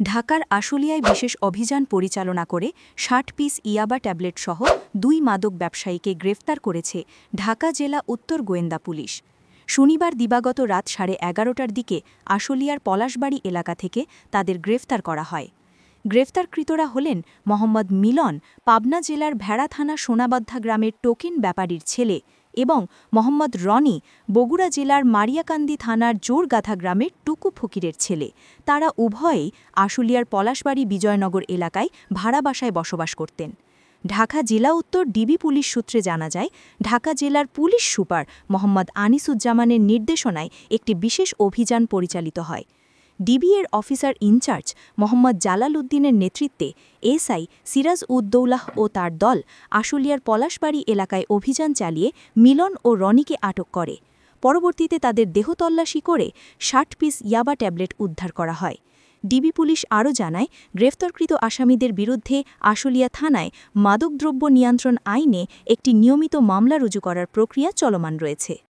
ঢাকার আশুলিয়ায় বিশেষ অভিযান পরিচালনা করে ষাট পিস ইয়াবা ট্যাবলেট সহ দুই মাদক ব্যবসায়ীকে গ্রেফতার করেছে ঢাকা জেলা উত্তর গোয়েন্দা পুলিশ। শনিবার দিবাগত রাত সাড়ে এগারোটার দিকে আশুলিয়ার পলাশবাড়ি এলাকা থেকে তাদের গ্রেফতার করা হয়। গ্রেফতারকৃতরা হলেন মোহাম্মদ মিলন, পাবনা জেলার ভেড়া থানা সোনাবাদ্ধা গ্রামের টোকিন ব্যাপারীর ছেলে এবং মোহাম্মদ রনি বগুড়া জেলার মারিয়াকান্দি থানার জোরগাথা গ্রামের টুকু ফকিরের ছেলে। তারা উভয়েই আশুলিয়ার পলাশবাড়ি বিজয়নগর এলাকায় ভাড়া বাসায় বসবাস করতেন। ঢাকা জেলা উত্তর ডিবি পুলিশ সূত্রে জানা যায়, ঢাকা জেলার পুলিশ সুপার মোহাম্মদ আনিসুজ্জামানের নির্দেশনায় একটি বিশেষ অভিযান পরিচালিত হয়। ডিবিএর officer in charge Mohammad Jalal উদ্দিনের নেতৃত্বে এসআই সিরাজ উদ্দৌলাহ ও তার দল আশুলিয়ার পলাশবাড়ি এলাকায় অভিযান চালিয়ে মিলন ও রনিকে আটক করে। পরবর্তীতে তাদের দেহ তল্লাশি করে ষাট পিস ইয়াবা ট্যাবলেট উদ্ধার করা হয়। ডিবি পুলিশ আরও জানায়, গ্রেফতারকৃত আসামিদের বিরুদ্ধে আশুলিয়া থানায় মাদকদ্রব্য নিয়ন্ত্রণ আইনে একটি নিয়মিত মামলা রুজু করার প্রক্রিয়া চলমান রয়েছে।